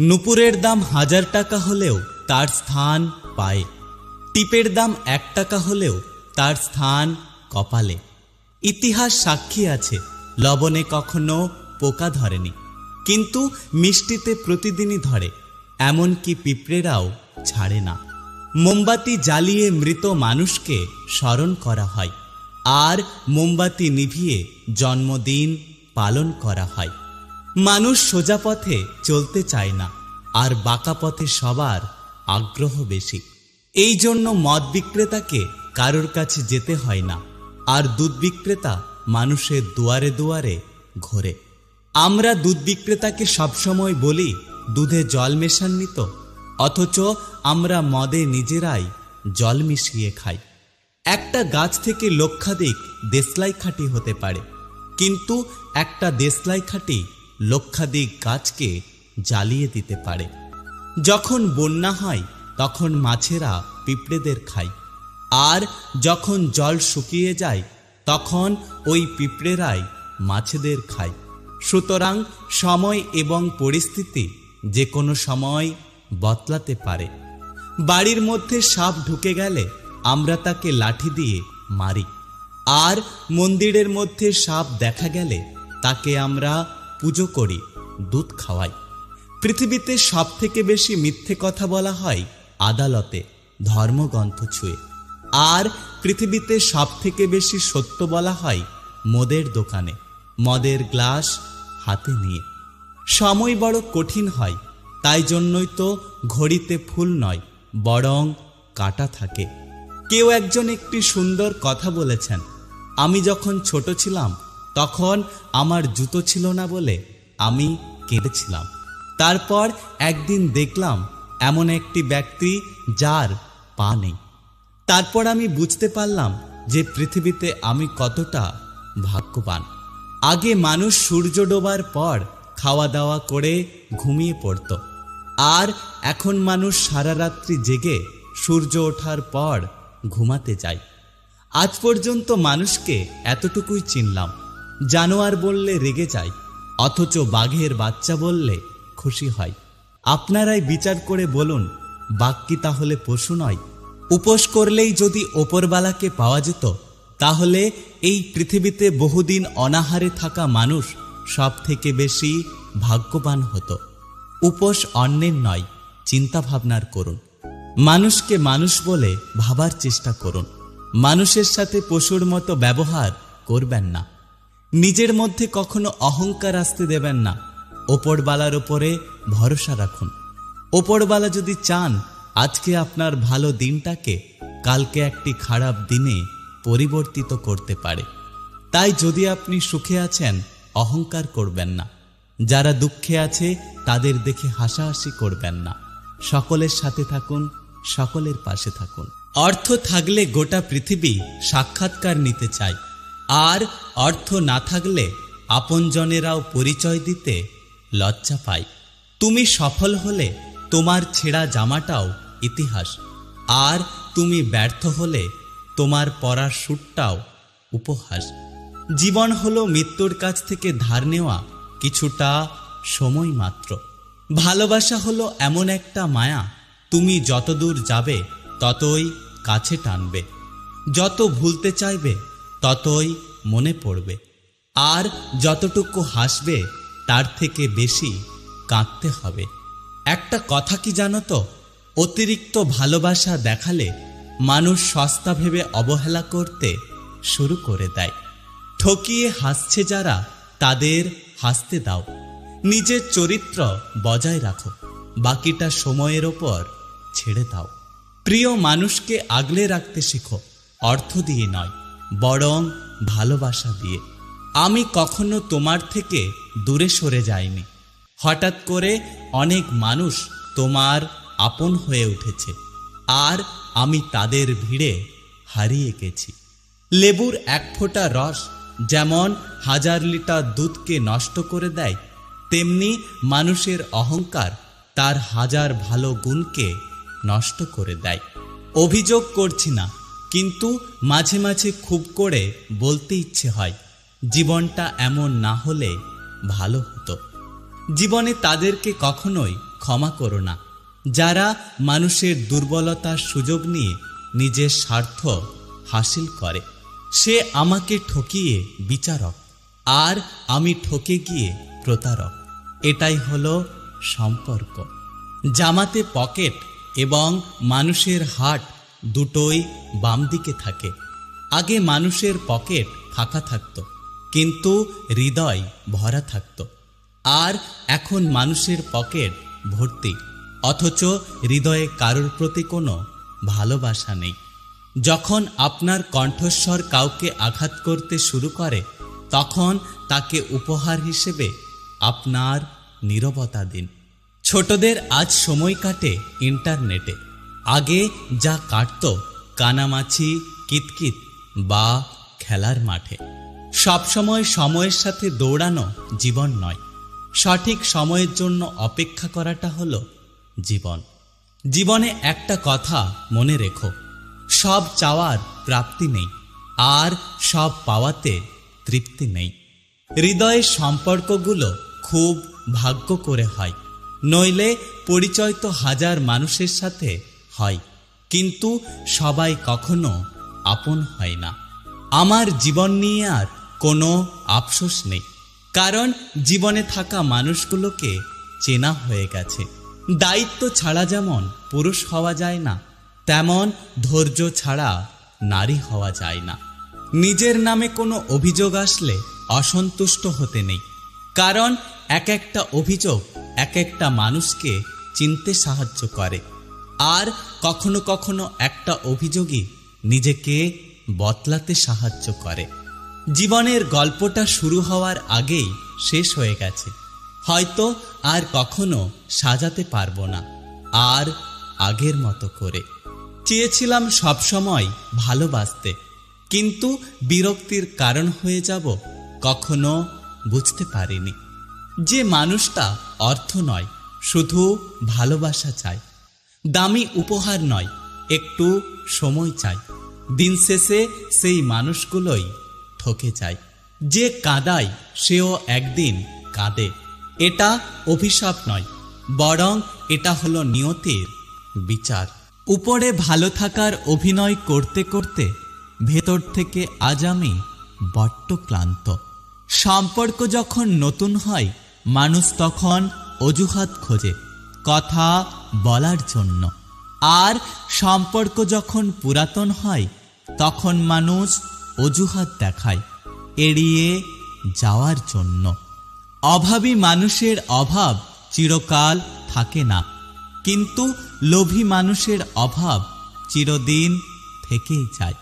নুপুরের দাম হাজার টাকা হলেও তার স্থান পায়ে। টিপের দাম এক টাকা হলেও তার স্থান কপালে। ইতিহাস সাক্ষী আছে, লবণে কখনো পোকা ধরেনি। কিন্তু মিষ্টিতে প্রতিদিনই ধরে, এমনকি পিঁপড়েরাও ছাড়ে না। মোমবাতি জ্বালিয়ে মৃত মানুষকে স্মরণ করা হয়, আর মোমবাতি নিভিয়ে জন্মদিন পালন করা হয়। মানুষ সোজা পথে চলতে চায় না, আর বাঁকা পথে সবার আগ্রহ বেশি। এই জন্য মদ বিক্রেতাকে কারোর কাছে যেতে হয় না, আর দুধ বিক্রেতা মানুষের দুয়ারে দুয়ারে ঘোরে। আমরা দুধ বিক্রেতাকে সবসময় বলি, দুধে জল মেশাননি তো, অথচ আমরা মদে নিজেরাই জল মিশিয়ে খাই। একটা গাছ থেকে লক্ষাধিক দেশলাই খাঁটি হতে পারে, কিন্তু একটা দেশলাই খাঁটি লক্ষাধিক গাছকে জ্বালিয়ে দিতে পারে। যখন বন্যা হয়, তখন মাছেরা পিঁপড়েদের খায়। আর যখন জল শুকিয়ে যায়, তখন ওই পিঁপড়েরাই মাছেদের খায়। সুতরাং সময় এবং পরিস্থিতি যে কোনো সময় বদলাতে পারে। বাড়ির মধ্যে সাপ ঢুকে গেলে আমরা তাকে লাঠি দিয়ে মারি। আর মন্দিরের মধ্যে সাপ দেখা গেলে তাকে আমরা পুজো করি, দুধ খাওয়াই। পৃথিবীতে সব থেকে বেশি মিথ্যে কথা বলা হয় আদালতে, ধর্মগ্রন্থ ছুঁয়ে। আর পৃথিবীতে সব থেকে বেশি সত্য বলা হয় মদের দোকানে, মদের গ্লাস হাতে নিয়ে। সময় বড় কঠিন হয়, তাই জন্যই তো ঘড়িতে ফুল নয়, বরং কাটা থাকে। কেউ একজন একটি সুন্দর কথা বলেছেন, আমি যখন ছোট ছিলাম তখন আমার জুতো ছিল না বলে আমি কেঁদেছিলাম। তারপর একদিন দেখলাম এমন একটি ব্যক্তি যার পা নেই। তারপর আমি বুঝতে পারলাম যে পৃথিবীতে আমি কতটা ভাগ্যবান। আগে মানুষ সূর্য ডোবার পর খাওয়া দাওয়া করে ঘুমিয়ে পড়ত। আর এখন মানুষ সারা রাত্রি জেগে সূর্য ওঠার পর ঘুমাতে যায়। আজ পর্যন্ত মানুষকে এতটুকুই চিনলাম জানোয়ার বললে রেগে যায়, অথচ বাঘের বাচ্চা বললে খুশি হয়। আপনারাই বিচার করে বলুন, বাঘ কি তাহলে পশু নয়? উপোস করলেই যদি ওপরবালাকে পাওয়া যেত, তাহলে এই পৃথিবীতে বহুদিন অনাহারে থাকা মানুষ সব থেকে বেশি ভাগ্যবান হতো। উপোস অন্যের নয় চিন্তা ভাবনার করুন। মানুষকে মানুষ বলে ভাবার চেষ্টা করুন। মানুষের সাথে পশুর মতো ব্যবহার করবেন না। নিজের মধ্যে কখনো অহংকার আসতে দেবেন না। ওপরবালার ওপরে ভরসা রাখুন। ওপরবালা যদি চান, আজকে আপনার ভালো দিনটাকে কালকে একটি খারাপ দিনে পরিবর্তিত করতে পারে। তাই যদি আপনি সুখে আছেন, অহংকার করবেন না। যারা দুঃখে আছে, তাদের দেখে হাসাহাসি করবেন না। সকলের সাথে থাকুন, সকলের পাশে থাকুন। অর্থ থাকলে গোটা পৃথিবী সাক্ষাৎকার নিতে চায়। আর অর্থ না থাকলে আপনজনেরাও পরিচয় দিতে লজ্জা পায়। তুমি সফল হলে তোমার ছেঁড়া জামাটাও ইতিহাস। আর তুমি ব্যর্থ হলে তোমার পরার সুটটাও উপহাস। জীবন হলো মৃত্যুর কাছ থেকে ধার নেওয়া কিছুটা সময় মাত্র। ভালোবাসা হলো এমন একটা মায়া, তুমি যতদূর যাবে ততই কাছে টানবে। যত ভুলতে চাইবে ততই মনে পড়বে। আর যতটুকু হাসবে, তার থেকে বেশি কাঁদতে হবে। একটা কথা কি জানো তো? অতিরিক্ত ভালোবাসা দেখালে মানুষ সস্তা ভেবে অবহেলা করতে শুরু করে দেয়। ঠকিয়ে হাসছে যারা, তাদের হাসতে দাও। নিজের চরিত্র বজায় রাখো। বাকিটা সময়ের ওপর ছেড়ে দাও। প্রিয় মানুষকে আগলে রাখতে শেখো। অর্থ দিয়ে নয়। বরং ভালোবাসা দিয়ে। আমি কখনো তোমার থেকে দূরে সরে যাইনি। হঠাৎ করে অনেক মানুষ তোমার আপন হয়ে উঠেছে। আর আমি তাদের ভিড়ে হারিয়ে গেছি। লেবুর এক ফোঁটা রস যেমন হাজার লিটার দুধকে নষ্ট করে দেয়, তেমনি মানুষের অহংকার তার হাজার ভালো গুণকে নষ্ট করে দেয়। অভিযোগ করছি না কিন্তু মাঝে মাঝে খুব করে বলতে ইচ্ছে হয়, জীবনটা এমন না হলে ভালো হতো। জীবনে তাদেরকে কখনোই ক্ষমা করো না। যারা মানুষের দুর্বলতার সুযোগ নিয়ে নিজের স্বার্থ হাসিল করে, সে আমাকে ঠকিয়ে বিচারক, আর আমি ঠকে গিয়ে প্রতারক। এটাই হলো সম্পর্ক। জামাতে পকেট এবং মানুষের হাট দুটোই বাম দিকে থাকে। আগে মানুষের পকেট ফাঁকা থাকতো, কিন্তু হৃদয় ভরা থাকত। আর এখন মানুষের পকেট ভর্তি, অথচ হৃদয়ে কারোর প্রতি কোনো ভালোবাসা নেই। যখন আপনার কণ্ঠস্বর কাউকে আঘাত করতে শুরু করে, তখন তাকে উপহার হিসেবে আপনার নীরবতা দিন। ছোটদের আজ সময় কাটে ইন্টারনেটে। আগে যা কাটত কানামাছি, কিতকিত বা খেলার মাঠে। সবসময় সময়ের সাথে দৌড়ানো জীবন নয়। সঠিক সময়ের জন্য অপেক্ষা করাটা হলো জীবন। জীবনে একটা কথা মনে রেখো, সব চাওয়ার প্রাপ্তি নেই, আর সব পাওয়াতে তৃপ্তি নেই। হৃদয়ের সম্পর্কগুলো খুব ভাগ্য করে হয়, নইলে পরিচয় তো হাজার মানুষের সাথে হয়। কিন্তু সবাই কখনো আপন হয় না। আমার জীবন নিয়ে আর কোনো আফসোস নেই। কারণ জীবনে থাকা মানুষগুলোকে চেনা হয়ে গেছে। দায়িত্ব ছাড়া যেমন পুরুষ হওয়া যায় না, তেমন ধৈর্য ছাড়া নারী হওয়া যায় না। নিজের নামে কোনো অভিযোগ আসলে অসন্তুষ্ট হতে নেই। কারণ এক একটা অভিযোগ এক একটা মানুষকে চিনতে সাহায্য করে। আর কখনো কখনো একটা অভিযোগই নিজেকে বদলাতে সাহায্য করে। জীবনের গল্পটা শুরু হওয়ার আগেই শেষ হয়ে গেছে। হয়তো আর কখনো সাজাতে পারব না, আর আগের মতো করে। চেয়েছিলাম সবসময় ভালোবাসতে, কিন্তু বিরক্তির কারণ হয়ে যাব কখনো বুঝতে পারিনি। যে মানুষটা অর্থ নয়, শুধু ভালোবাসা চায়। দামি উপহার নয়, একটু সময় চাই। দিন শেষে সেই মানুষগুলোই ঠকে যায়। যে কাদায় সেও একদিন কাঁদে। এটা অভিশাপ নয়, বরং এটা হলো নিয়তির বিচার। উপরে ভালো থাকার অভিনয় করতে করতে ভেতর থেকে আজ আমি বড্ড ক্লান্ত। সম্পর্ক যখন নতুন হয়, মানুষ তখন অজুহাত খোঁজে। কথা বলার জন্য। আর সম্পর্ক যখন পুরাতন হয়, তখন মানুষ অজুহাত দেখায় এড়িয়ে যাওয়ার জন্য। অভাবী মানুষের অভাব চিরকাল থাকে না, কিন্তু লোভী মানুষের অভাব চিরদিন থেকেই যায়।